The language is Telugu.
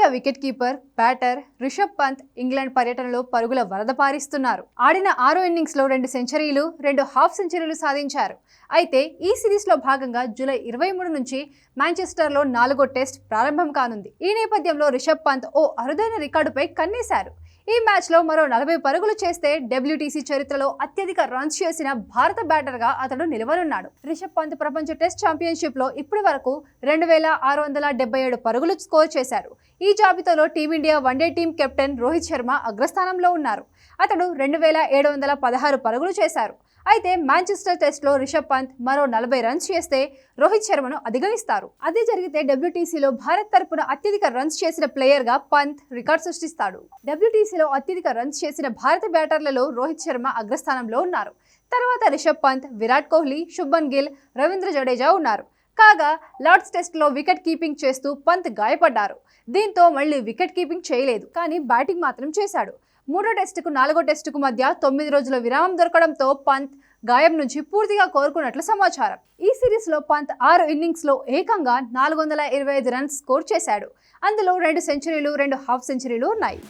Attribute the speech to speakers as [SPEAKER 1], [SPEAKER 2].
[SPEAKER 1] Team India wicket keeper batter Rishabh Pant England పర్యటనలో పరుగుల వరద పారిస్తున్నారు. ఆడిన ఆరో ఇన్నింగ్స్లో రెండు సెంచరీలు రెండు హాఫ్ సెంచరీలు సాధించారు. అయితే ఈ సిరీస్లో భాగంగా జూలై ఇరవై మూడు నుంచి మాంచెస్టర్లో నాలుగో టెస్ట్ ప్రారంభం కానుంది. ఈ నేపథ్యంలో రిషబ్ పంత్ ఓ అరుదైన రికార్డుపై కన్నేశారు. ఈ మ్యాచ్లో మరో నలభై పరుగులు చేస్తే డబ్ల్యూటీసీ చరిత్రలో అత్యధిక రన్స్ చేసిన భారత బ్యాటర్గా అతడు నిలవనున్నాడు. రిషబ్ పంత్ ప్రపంచ టెస్ట్ ఛాంపియన్షిప్లో ఇప్పటి వరకు రెండు వేల ఆరు వందల డెబ్బై ఏడు పరుగులు స్కోర్ చేశారు. ఈ జాబితాలో team India one day team captain Rohit Sharma అగ్రస్థానంలో ఉన్నారు. అతడు రెండు వేల ఏడు వందల పదహారు పరుగులు చేశారు. అయితే మాంచెస్టర్ టెస్ట్లో రిషబ్ పంత్ మరో నలభై రన్స్ చేస్తే రోహిత్ శర్మను అధిగమిస్తారు. అది జరిగితే డబ్ల్యూటీసీలో భారత్ తరపున అత్యధిక రన్స్ చేసిన ప్లేయర్గా పంత్ రికార్డ్ సృష్టిస్తాడు. డబ్ల్యూటీసీలో అత్యధిక రన్స్ చేసిన భారత బ్యాటర్లలో రోహిత్ శర్మ అగ్రస్థానంలో ఉన్నారు. తర్వాత రిషబ్ పంత్ విరాట్ కోహ్లీ శుభన్ గిల్ రవీంద్ర జడేజా ఉన్నారు. కాగా లార్డ్స్ టెస్ట్లో వికెట్ కీపింగ్ చేస్తూ పంత్ గాయపడ్డారు. దీంతో మళ్ళీ వికెట్ కీపింగ్ చేయలేదు. కానీ బ్యాటింగ్ మాత్రం చేశాడు. మూడో టెస్టుకు నాలుగో టెస్టుకు మధ్య తొమ్మిది రోజుల విరామం దొరకడంతో పంత్ గాయం నుంచి పూర్తిగా కోరుకున్నట్లు సమాచారం. ఈ సిరీస్లో పంత్ ఆరు ఇన్నింగ్స్లో ఏకంగా నాలుగు వందల ఇరవై ఐదు రన్స్ స్కోర్ చేశాడు. అందులో రెండు సెంచరీలు రెండు హాఫ్ సెంచరీలు ఉన్నాయి.